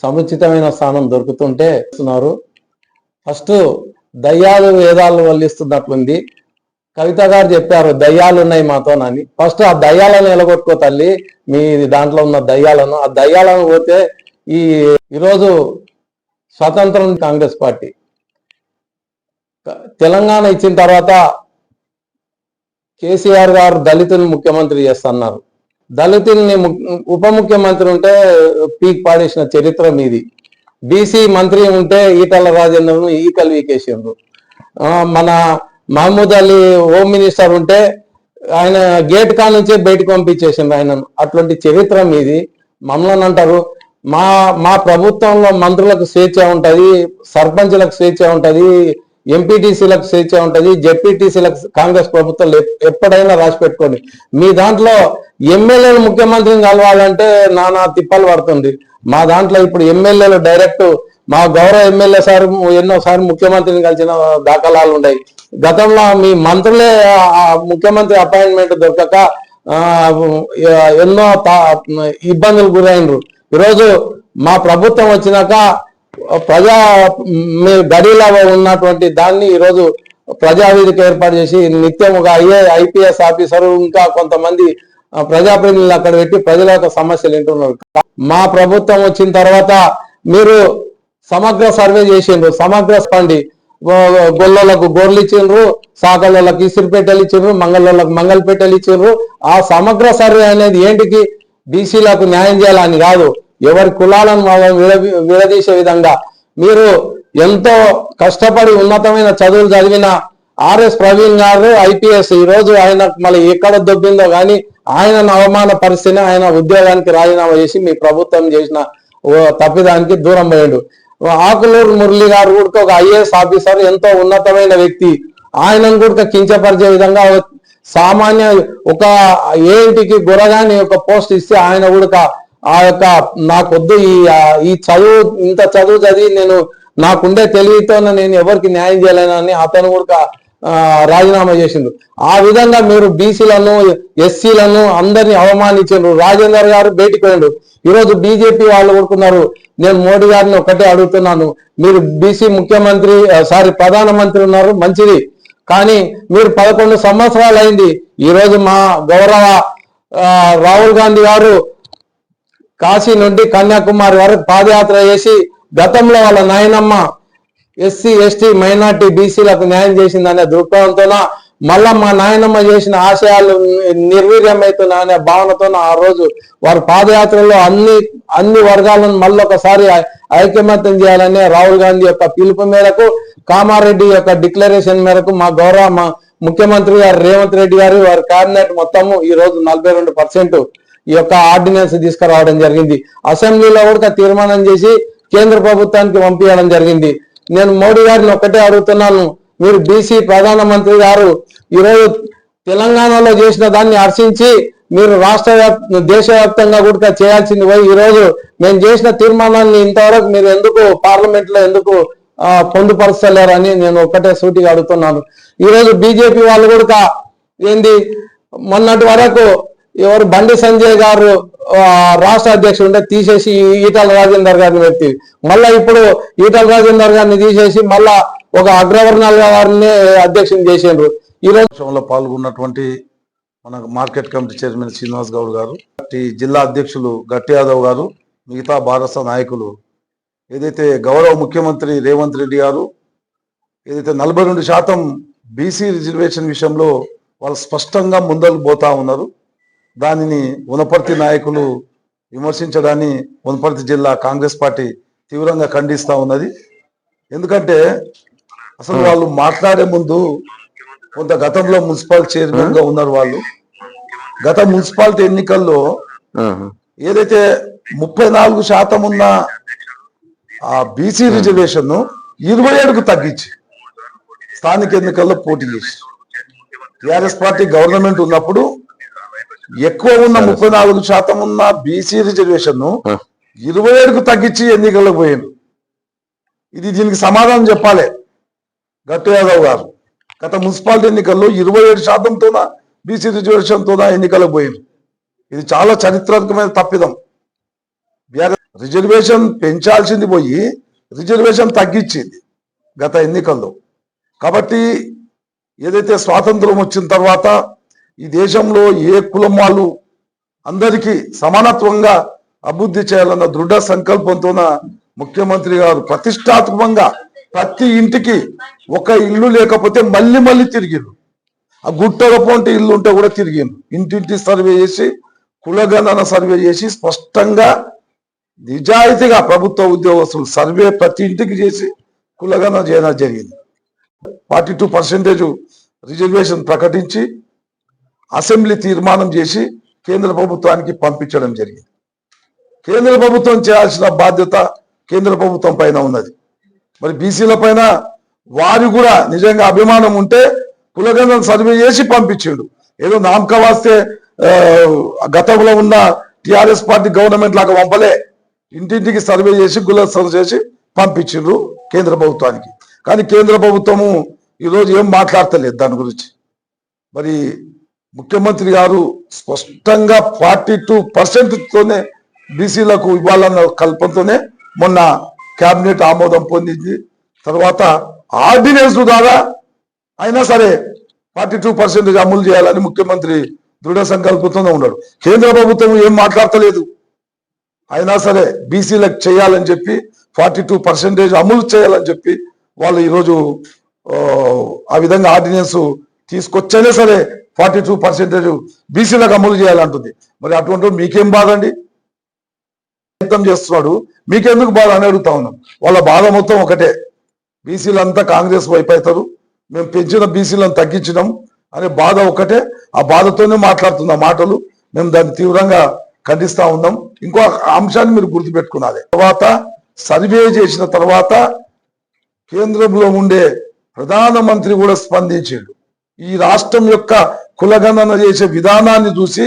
సముచితమైన స్థానం దొరుకుతుంటే ఇస్తున్నారు ఫస్ట్ దయ్యాలు వేదాలు వల్లిస్తున్నట్లుంది. కవిత గారు చెప్పారు దయ్యాలు ఉన్నాయి మాతోనని ఫస్ట్ ఆ దయ్యాలను ఎలగొట్టుకో తల్లి మీ దాంట్లో ఉన్న దయ్యాలను. ఆ దయ్యాలను పోతే ఈ ఈరోజు స్వతంత్రం కాంగ్రెస్ పార్టీ. తెలంగాణ ఇచ్చిన తర్వాత కేసీఆర్ గారు దళితుని ముఖ్యమంత్రి చేస్తున్నారు. దళితుల్ని ము- ఉప ముఖ్యమంత్రి ఉంటే పీక్ పాడేసిన చరిత్ర మీది. బీసీ మంత్రి ఉంటే ఈటల రాజేంద్రను ఈకలు వీకేసిండ్రు. మన మహమూద్ అలీ హోమ్ మినిస్టర్ ఉంటే ఆయన గేట్ కా నుంచే బయటకు పంపించేసింది ఆయనను. అట్లాంటి చరిత్ర మీది. మమ్మల్ని అంటారు మా మా ప్రభుత్వంలో మంత్రులకు స్వేచ్ఛ ఉంటుంది సర్పంచ్లకు స్వేచ్ఛ ఉంటుంది ఎంపీటీసీలకు స్వేచ్ఛ ఉంటుంది జెడ్పీటీసీలకు కాంగ్రెస్ ప్రభుత్వం ఎప్- ఎప్పుడైనా రాసి పెట్టుకోండి. మీ దాంట్లో ఎమ్మెల్యేలు ముఖ్యమంత్రిని కలవాలంటే నానా తిప్పలు పడుతుంది. మా దాంట్లో ఇప్పుడు ఎమ్మెల్యేలు డైరెక్ట్ మా గౌరవ ఎమ్మెల్యే సార్ ఎన్నోసారి ముఖ్యమంత్రిని కలిసిన దాఖలాలు ఉన్నాయి. గతంలో మీ మంత్రులే ఆ ముఖ్యమంత్రి అపాయింట్మెంట్ దొరకక ఎన్నో ఇబ్బందులు గురైనరు ఈరోజు మా ప్రభుత్వం వచ్చినాక ప్రజా మీ గడిలో ఉన్నటువంటి దాన్ని ఈరోజు ప్రజావేదిక ఏర్పాటు చేసి నిత్యం ఒక ఐఏ ఐపీఎస్ ఆఫీసర్ ఇంకా కొంతమంది ప్రజాప్రతినిధులు అక్కడ పెట్టి ప్రజల యొక్క సమస్యలు వింటున్నారు. మా ప్రభుత్వం వచ్చిన తర్వాత మీరు సమగ్ర సర్వే చేసిండ్రు సమగ్ర స్పండి గో- గొల్లలకు గొర్రెలు ఇచ్చిండ్రు సాకళ్ళకి ఇసిరిపేటలు ఇచ్చిండ్రు మంగళోళ్ళకు మంగళపేటలు ఇచ్చిండ్రు. ఆ సమగ్ర సర్వే అనేది ఏంటికి? బీసీలకు న్యాయం చేయాలని కాదు. ఎవరి కులాలను వాళ్ళని విడదీసే విధంగా మీరు ఎంతో కష్టపడి ఉన్నతమైన చదువులు చదివిన ఆర్ఎస్ ప్రవీణ్ గారు ఐపీఎస్ ఈ రోజు ఆయన మళ్ళీ ఎక్కడ దొబ్బిందో కానీ ఆయనను అవమాన పరిస్థితిని ఆయన ఉద్యోగానికి రాజీనామా చేసి మీ ప్రభుత్వం చేసిన ఓ తప్పిదానికి దూరం పోయాడు. ఆకులూరు మురళి గారు కూడా ఒక ఐఏఎస్ ఆఫీసర్ ఎంతో ఉన్నతమైన వ్యక్తి. ఆయనను కూడా కించపరిచే విధంగా సామాన్య ఒక ఏంటికి గురగాని ఒక పోస్ట్ ఇస్తే ఆయన కూడా ఆ యొక్క నాకొద్దు ఈ ఈ చదువు ఇంత చదువు చదివి నేను నాకుండే తెలివితో నేను ఎవరికి న్యాయం చేయలేనని అతను కూడా రాజీనామా చేసిండు. ఆ విధంగా మీరు బీసీలను ఎస్సీలను అందరిని అవమానించారు రాజేందర్ గారు బయటికి పోయిండు. ఈరోజు బీజేపీ వాళ్ళు కొడుకున్నారు నేను మోడీ గారిని ఒకటే అడుగుతున్నాను. మీరు బీసీ ముఖ్యమంత్రి సారీ ప్రధానమంత్రి ఉన్నారు మంచిది. కానీ మీరు పదకొండు సంవత్సరాలు అయింది ఈరోజు మా గౌరవ రాహుల్ గాంధీ గారు కాశీ నుండి కన్యాకుమారి వరకు పాదయాత్ర చేసి గతంలో వాళ్ళ నాయనమ్మ ఎస్సీ ఎస్టీ మైనార్టీ బీసీలకు న్యాయం చేసిందనే దృక్పథంతోన మళ్ళా మా నాయనమ్మ చేసిన ఆశయాలు నిర్వీర్యమవుతున్నా అనే భావనతో ఆ రోజు వారి పాదయాత్రలో అన్ని అన్ని వర్గాలను మళ్ళొకసారి ఐక్యమత్యం ఐకమత్యం చేయాలనే రాహుల్ గాంధీ యొక్క పిలుపు మేరకు కామారెడ్డి యొక్క డిక్లరేషన్ మేరకు మా గౌరవ మా ముఖ్యమంత్రి గారు రేవంత్ రెడ్డి గారు వారి కేబినెట్ మొత్తము ఈ రోజు నలభై రెండు పర్సెంట్ ఈ యొక్క ఆర్డినెన్స్ తీసుకురావడం జరిగింది. అసెంబ్లీలో కూడా తీర్మానం చేసి కేంద్ర ప్రభుత్వానికి పంపించడం జరిగింది. నేను మోడీ గారిని ఒకటే అడుగుతున్నాను. మీరు బీసీ ప్రధానమంత్రి గారు ఈరోజు తెలంగాణలో చేసిన దాన్ని హర్షించి మీరు రాష్ట్ర దేశవ్యాప్తంగా కూడా చేయాల్సింది పోయి ఈరోజు మేము చేసిన తీర్మానాన్ని ఇంతవరకు మీరు ఎందుకు పార్లమెంట్లో ఎందుకు పొందుపరచలేరని నేను ఒకటే సూటిగా అడుగుతున్నాను. ఈరోజు బీజేపీ వాళ్ళు కూడా ఏంది? మొన్నటి వరకు ఎవరు బండి సంజయ్ గారు రాష్ట్ర అధ్యక్షుడు ఉంటే తీసేసి ఈటల రాజేందర్ గారిని పెట్టి మళ్ళా ఇప్పుడు ఈటల రాజేందర్ గారిని తీసేసి మళ్ళా ఒక అగ్రవర్ణాల గారిని అధ్యక్షుని చేసిండ్రు. ఈ రోజు పాల్గొన్నటువంటి మన market committee chairman Srinivas Goud garu ఈ జిల్లా అధ్యక్షులు గట్టి యాదవ్ గారు మిగతా భారత నాయకులు ఏదైతే గౌరవ ముఖ్యమంత్రి రేవంత్ రెడ్డి గారు ఏదైతే నలభై రెండు శాతం బీసీ రిజర్వేషన్ విషయంలో వాళ్ళు స్పష్టంగా ముందలు పోతా ఉన్నారు. దానిని వనపర్తి నాయకులు విమర్శించడాన్ని వనపర్తి జిల్లా కాంగ్రెస్ పార్టీ తీవ్రంగా ఖండిస్తా ఉన్నది. ఎందుకంటే అసలు వాళ్ళు మాట్లాడే ముందు కొంత గతంలో మున్సిపల్ చైర్మన్గా ఉన్నారు వాళ్ళు. గత మున్సిపాలిటీ ఎన్నికల్లో ఏదైతే ముప్పై నాలుగు శాతం ఉన్న ఆ బీసీ రిజర్వేషన్ ఇరవై ఏడుకు తగ్గించి స్థానిక ఎన్నికల్లో పోటీ చేసి టిఆర్ఎస్ పార్టీ గవర్నమెంట్ ఉన్నప్పుడు ఎక్కువ ఉన్న ముప్పై నాలుగు శాతం ఉన్న బీసీ రిజర్వేషన్ ఇరవై ఏడుకు తగ్గించి ఎన్నికలకు పోయారు ఇది దీనికి సమాధానం చెప్పాలి. గట్టు యాదవ్ గారు గత మున్సిపాలిటీ ఎన్నికల్లో ఇరవై ఏడు శాతంతోన బీసీ రిజర్వేషన్తోన ఎన్నికలకు పోయింది ఇది చాలా చరిత్రాత్మకమైన తప్పిదం. రిజర్వేషన్ పెంచాల్సింది పోయి రిజర్వేషన్ తగ్గించింది గత ఎన్నికల్లో. కాబట్టి ఏదైతే స్వాతంత్రం వచ్చిన తర్వాత ఈ దేశంలో ఏ కులం వాళ్ళు అందరికీ సమానత్వంగా అభివృద్ధి చేయాలన్న దృఢ సంకల్పంతోన ముఖ్యమంత్రి గారు ప్రతిష్టాత్మకంగా ప్రతి ఇంటికి ఒక ఇల్లు లేకపోతే మళ్ళీ మళ్ళీ తిరిగిండు ఆ గుట్టలపోంటి ఇల్లు ఉంటే కూడా తిరిగిండు ఇంటింటి సర్వే చేసి కులగణన సర్వే చేసి స్పష్టంగా నిజాయితీగా ప్రభుత్వ ఉద్యోగస్తులు సర్వే ప్రతి ఇంటికి చేసి కులగణన చేయడం జరిగింది. ఫార్టీ టూ పర్సెంటేజ్ రిజర్వేషన్ ప్రకటించి అసెంబ్లీ తీర్మానం చేసి కేంద్ర ప్రభుత్వానికి పంపించడం జరిగింది. కేంద్ర ప్రభుత్వం చేయాల్సిన బాధ్యత కేంద్ర ప్రభుత్వం పైన ఉన్నది. మరి బీసీల పైన వారి కూడా నిజంగా అభిమానం ఉంటే కులగంధం సర్వే చేసి పంపించిండు. ఏదో నామక వాస్తే గతంలో ఉన్న టిఆర్ఎస్ పార్టీ గవర్నమెంట్ లాగా పంపలే ఇంటింటికి సర్వే చేసి గుల సర్వే చేసి పంపించిండ్రు కేంద్ర ప్రభుత్వానికి. కానీ కేంద్ర ప్రభుత్వము ఈరోజు ఏం మాట్లాడతలేదు దాని గురించి. మరి ముఖ్యమంత్రి గారు స్పష్టంగా ఫార్టీ టూ తోనే బీసీలకు ఇవ్వాలన్న కల్పనతోనే మొన్న కేబినెట్ ఆమోదం పొందింది. తర్వాత ఆర్డినెన్స్ ద్వారా అయినా సరే ఫార్టీ టూ పర్సెంటేజ్ అమలు చేయాలని ముఖ్యమంత్రి దృఢ సంకల్పంతోనే ఉన్నాడు. కేంద్ర ప్రభుత్వం ఏం మాట్లాడతలేదు. అయినా సరే బీసీలకు చేయాలని చెప్పి ఫార్టీ టూ పర్సెంటేజ్ అమలు చేయాలని చెప్పి వాళ్ళు ఈరోజు ఆ విధంగా ఆర్డినెన్స్ తీసుకొచ్చైనా సరే ఫార్టీ టూ పర్సెంటేజ్ బీసీలకు అమలు చేయాలంటుంది. మరి అటువంటి మీకేం బాధ అండి? ప్రయత్నం చేస్తున్నాడు. మీకెందుకు బాధ అని అడుగుతా ఉన్నాం. వాళ్ళ బాధ మొత్తం ఒకటే. బీసీలంతా కాంగ్రెస్ వైపు అవుతారు. మేము పెంచిన బీసీలను తగ్గించినాం అనే బాధ ఒకటే. ఆ బాధతోనే మాట్లాడుతున్న మాటలు మేము దాన్ని తీవ్రంగా ఖండిస్తా ఉన్నాం. ఇంకో అంశాన్ని మీరు గుర్తుపెట్టుకున్నది తర్వాత సర్వే చేసిన తర్వాత కేంద్రంలో ఉండే ప్రధానమంత్రి కూడా స్పందించాడు. ఈ రాష్ట్రం యొక్క కులగణన చేసే విధానాన్ని చూసి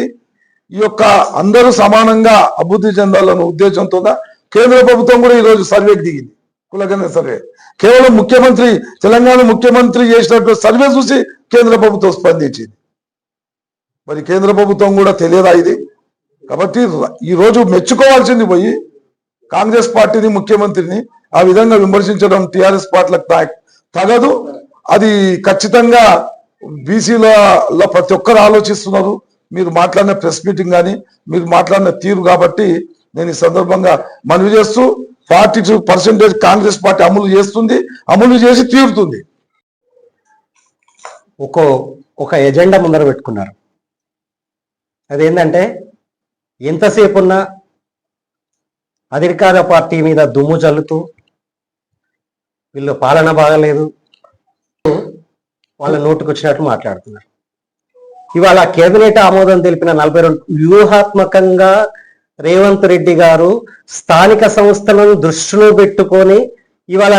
ఈ యొక్క అందరూ సమానంగా అభివృద్ధి చెందాలన్న ఉద్దేశంతో కేంద్ర ప్రభుత్వం కూడా ఈరోజు సర్వేకి దిగింది. కులగణన సర్వే. కేవలం ముఖ్యమంత్రి తెలంగాణ ముఖ్యమంత్రి చేసినటువంటి సర్వే చూసి కేంద్ర ప్రభుత్వం స్పందించింది. మరి కేంద్ర ప్రభుత్వం కూడా తెలియదా ఇది? కాబట్టి ఈరోజు ఈ రోజు మెచ్చుకోవాల్సింది పోయి కాంగ్రెస్ పార్టీని ముఖ్యమంత్రిని ఆ విధంగా విమర్శించడం టిఆర్ఎస్ పార్టీలకు తగదు. అది ఖచ్చితంగా బీసీలలో ప్రతి ఒక్కరు ఆలోచిస్తున్నారు. మీరు మాట్లాడిన ప్రెస్ మీటింగ్ కానీ మీరు మాట్లాడిన తీరు కాబట్టి నేను ఈ సందర్భంగా మనవి చేస్తూ forty two percentage Congress party అమలు చేస్తుంది అమలు చేసి తీరుతుంది. ఒక ఒక ఎజెండా ముందర పెట్టుకున్నారు. అదేంటంటే ఎంతసేపు ఉన్నా అధికార పార్టీ మీద దుమ్ము చల్లుతూ వీళ్ళు పాలన బాగలేదు. వాళ్ళ నోటుకు వచ్చినట్టు మాట్లాడుతున్నారు. ఇవాళ కేబినెట్ ఆమోదం తెలిపిన నలభై రెండు వ్యూహాత్మకంగా రేవంత్ రెడ్డి గారు స్థానిక సంస్థలను దృష్టిలో పెట్టుకొని ఇవాళ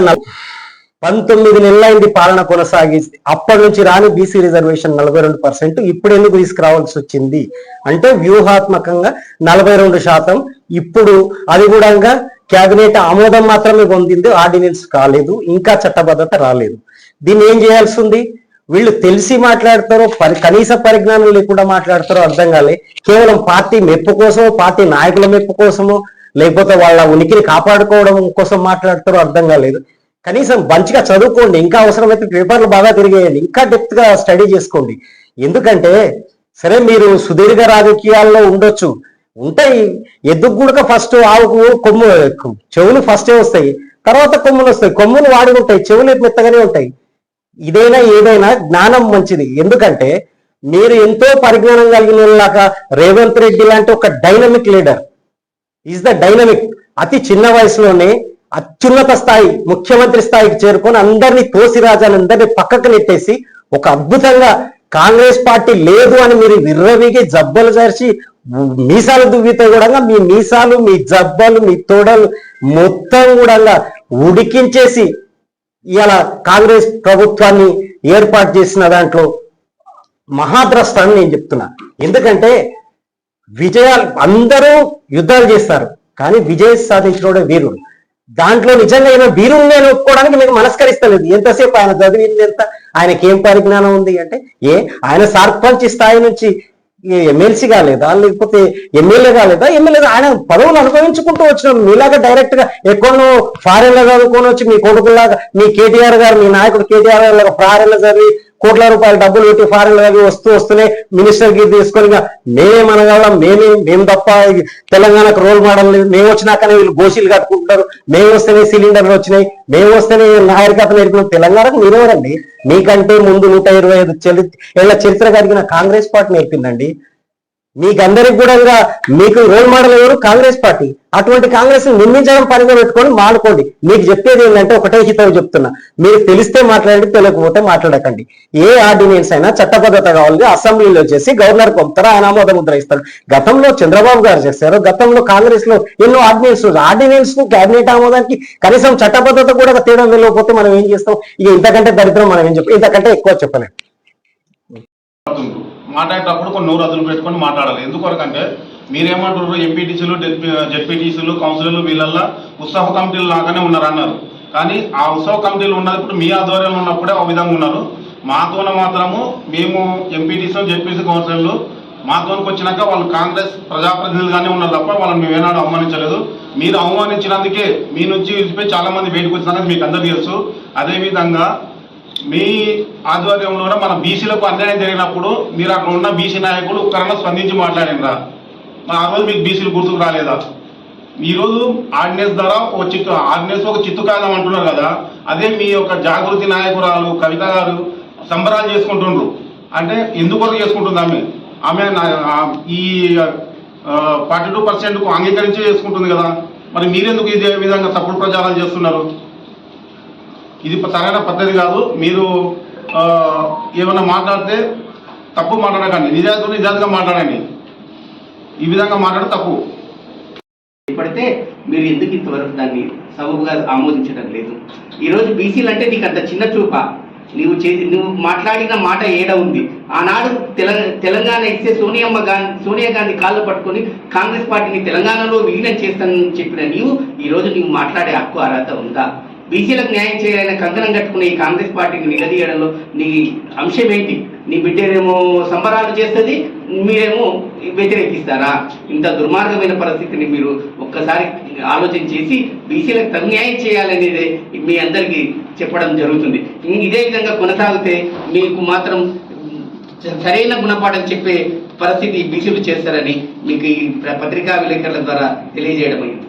పంతొమ్మిది నెలలైంది పాలన కొనసాగింది అప్పటి నుంచి రాని బీసీ రిజర్వేషన్ నలభై రెండు పర్సెంట్ ఇప్పుడు ఎందుకు తీసుకురావాల్సి వచ్చింది? అంటే వ్యూహాత్మకంగా నలభై రెండు శాతం ఇప్పుడు అది కూడా కేబినెట్ ఆమోదం మాత్రమే పొందింది ఆర్డినెన్స్ కాలేదు ఇంకా చట్టబద్ధత రాలేదు. దీన్ని ఏం చేయాల్సి ఉంది? వీళ్ళు తెలిసి మాట్లాడతారో పరి కనీస పరిజ్ఞానం లేకుండా మాట్లాడతారో అర్థం కాలే. కేవలం పార్టీ మెప్పు కోసమో పార్టీ నాయకుల మెప్పు కోసమో లేకపోతే వాళ్ళ ఉనికిని కాపాడుకోవడం కోసం మాట్లాడతారో అర్థం కాలేదు. కనీసం మంచిగా చదువుకోండి ఇంకా అవసరమైతే పేపర్లు బాగా తిరిగేయండి ఇంకా డెప్త్గా స్టడీ చేసుకోండి. ఎందుకంటే సరే మీరు సుదీర్ఘ రాజకీయాల్లో ఉండొచ్చు. ఉంటాయి ఎద్దుకు ఫస్ట్ ఆవుకు కొమ్ము చెవులు ఫస్టే వస్తాయి తర్వాత కొమ్ములు వస్తాయి. కొమ్ములు వాడి ఉంటాయి చెవులు మెత్తగానే ఉంటాయి. ఇదైనా ఏదైనా జ్ఞానం మంచిది. ఎందుకంటే మీరు ఎంతో పరిజ్ఞానం కలిగిన రేవంత్ రెడ్డి లాంటి ఒక dynamic leader is the dynamic అతి చిన్న వయసులోనే అత్యున్నత స్థాయి ముఖ్యమంత్రి స్థాయికి చేరుకొని అందరినీ తోసి రాజాని అందరినీ పక్కకు నెట్టేసి ఒక అద్భుతంగా కాంగ్రెస్ పార్టీ లేదు అని మీరు విర్రవీగి జబ్బలు జరిచి మీసాలు దువ్వితే కూడా మీ మీసాలు మీ జబ్బలు మీ తోడలు మొత్తం కూడా ఉడికించేసి ఇవాళ కాంగ్రెస్ ప్రభుత్వాన్ని ఏర్పాటు చేసిన దాంట్లో మహాద్రష్టాన్ని నేను చెప్తున్నా. ఎందుకంటే విజయాలు అందరూ యుద్ధాలు చేస్తారు. కానీ విజయం సాధించిన వీరుడు. దాంట్లో నిజంగా ఏమో వీరుని నేను ఒప్పుకోవడానికి మీకు మనస్కరిస్తలేదు. ఎంతసేపు ఆయన చదివింది ఎంత? ఆయనకి ఏం పరిజ్ఞానం ఉంది అంటే ఏ? ఆయన సర్పంచ్ స్థాయి నుంచి ఎమ్మెల్సీ కాలేదా? లేకపోతే ఎమ్మెల్యే కాలేదా? ఎమ్మెల్యే ఆయన పదవులు అనుభవించుకుంటూ వచ్చినాం మీలాగా డైరెక్ట్గా ఎక్కడో ఫారెన్లో చదువుకొని వచ్చి మీ కొడుకులాగా మీ కేటీఆర్ గారు మీ నాయకుడు కేటీఆర్ గారు లాగా ఫారెన్లో చదివి కోట్ల రూపాయలు డబ్బులు పెట్టి ఫారెన్లో వస్తూ వస్తూనే మినిస్టర్కి తీసుకొని మేమే మనగలం మేమే మేము తప్ప తెలంగాణకు రోల్ మోడల్ లేదు మేము వచ్చినాకనే వీళ్ళు గోషీలు కట్టుకుంటున్నారు. మేము వస్తేనే సిలిండర్లు వచ్చినాయి. మేము వస్తేనే నాగరికత నేర్పిన. తెలంగాణకు మీరెవరండి మీకంటే ముందు నూట ఇరవై ఐదు చరిత్ర ఏళ్ళ చరిత్ర కలిగిన కాంగ్రెస్ పార్టీ నేర్పిందండి. మీకందరికి కూడా మీకు రోల్ మోడల్ ఎవరు? కాంగ్రెస్ పార్టీ. అటువంటి కాంగ్రెస్ నిర్మించడం పనిగా పెట్టుకొని మానుకోండి. మీకు చెప్పేది ఏంటంటే ఒకటే చిత్రం చెప్తున్నా. మీరు తెలిస్తే మాట్లాడండి తెలియకపోతే మాట్లాడకండి. ఏ ఆర్డినెన్స్ అయినా చట్టబద్ధత కావాలి అసెంబ్లీలో చేసి గవర్నర్ పంపుతారు ఆయన ఆమోద ముద్ర ఇస్తారు. గతంలో చంద్రబాబు గారు చేశారు గతంలో కాంగ్రెస్లో ఎన్నో ఆర్డినెన్స్ ఆర్డినెన్స్ను కేబినెట్ ఆమోదానికి కనీసం చట్టబద్ధత కూడా తేడా వెళ్ళకపోతే మనం ఏం చేస్తాం? ఇక ఇంతకంటే దరిద్రం మనం ఏం చెప్పి ఇంతకంటే ఎక్కువ చెప్పలేం. మాట్లాడేటప్పుడు కొన్ని నోరు అదులు పెట్టుకొని మాట్లాడాలి. ఎందుకొరకంటే మీరేమంటారు ఎంపీటీసీలు జెడ్పీటీసీలు కౌన్సిలర్లు వీళ్ళల్లో ఉత్సవ కమిటీలు లాగానే ఉన్నారు అన్నారు కానీ ఆ ఉత్సవ కమిటీలు ఉన్నప్పుడు మీ ఆధ్వర్యంలో ఉన్నప్పుడే ఒక విధంగా ఉన్నారు. మాతోన మాత్రము మేము ఎంపీటీసీలు జెడ్పీసీ కౌన్సిలర్లు మాతోనికి వచ్చినాక వాళ్ళు కాంగ్రెస్ ప్రజాప్రతినిధులుగానే ఉన్నారు తప్ప వాళ్ళని మేము అవమానించలేదు. మీరు అవమానించినందుకే మీ నుంచి విడిచిపోయి చాలా మంది బయటకు వచ్చిన మీకు అందరికీ తెలుసు. అదేవిధంగా మీ ఆధ్వర్యంలోనే మన బీసీలకు అన్యాయం జరిగినప్పుడు మీరు అక్కడ ఉన్న బీసీ నాయకులు ఒక్కరన్నా స్పందించి మాట్లాడినరా మరి ఆ రోజు మీకు బీసీలు గుర్తుకు రాలేదా? ఈరోజు ఆర్డినెన్స్ ద్వారా ఒక చిత్తు ఆర్డినెన్స్ ఒక చిత్తు కాలం అంటున్నారు కదా అదే మీ యొక్క జాగృతి నాయకురాలు కవిత గారు సంబరాలు చేసుకుంటుండ్రు. అంటే ఎందుకు చేసుకుంటుంది ఆమె? ఆమె ఈ ఫార్టీ టూ పర్సెంట్కు అంగీకరించి చేసుకుంటుంది కదా. మరి మీరెందుకు ఇదే విధంగా తప్పుడు ప్రచారాలు చేస్తున్నారు? ఇది సరైన పద్ధతి కాదు. మీరు ఏమైనా మాట్లాడితే తప్పు మాట్లాడకండి. నిజాయితీ నిజాయితీగా మాట్లాడండి. ఈ విధంగా మాట్లాడే తప్పు. పడితే మీరు ఎందుకు ఇంతవరకు దాన్ని సబబుగా ఆమోదించడం లేదు? ఈరోజు బీసీలు అంటే నీకు అంత చిన్న చూప. నువ్వు చేసి నువ్వు మాట్లాడిన మాట ఏడ ఉంది? ఆనాడు తెలంగాణ తెలంగాణ ఇస్తే సోనియమ్మ గాంధీ సోనియా గాంధీ కాళ్ళు పట్టుకొని కాంగ్రెస్ పార్టీని తెలంగాణలో విలీనం చేస్తానని చెప్పిన నీవు ఈరోజు నీవు మాట్లాడే హక్కు అర్హత ఉందా? బీసీలకు న్యాయం చేయాలని కంకణం కట్టుకుని ఈ కాంగ్రెస్ పార్టీని నిలదీయడంలో నీ అంశం ఏంటి? నీ బిడ్డేమో సంబరాలు చేస్తుంది మీరేమో వ్యతిరేకిస్తారా? ఇంత దుర్మార్గమైన పరిస్థితిని మీరు ఒక్కసారి ఆలోచన చేసి బీసీలకు తగు న్యాయం చేయాలనేది మీ అందరికీ చెప్పడం జరుగుతుంది. ఇదే విధంగా కొనసాగితే మీకు మాత్రం సరైన గుణపాఠం చెప్పే పరిస్థితి బీసీలు చేస్తారని మీకు ఈ పత్రికా విలేకరుల ద్వారా తెలియజేయడం అయింది.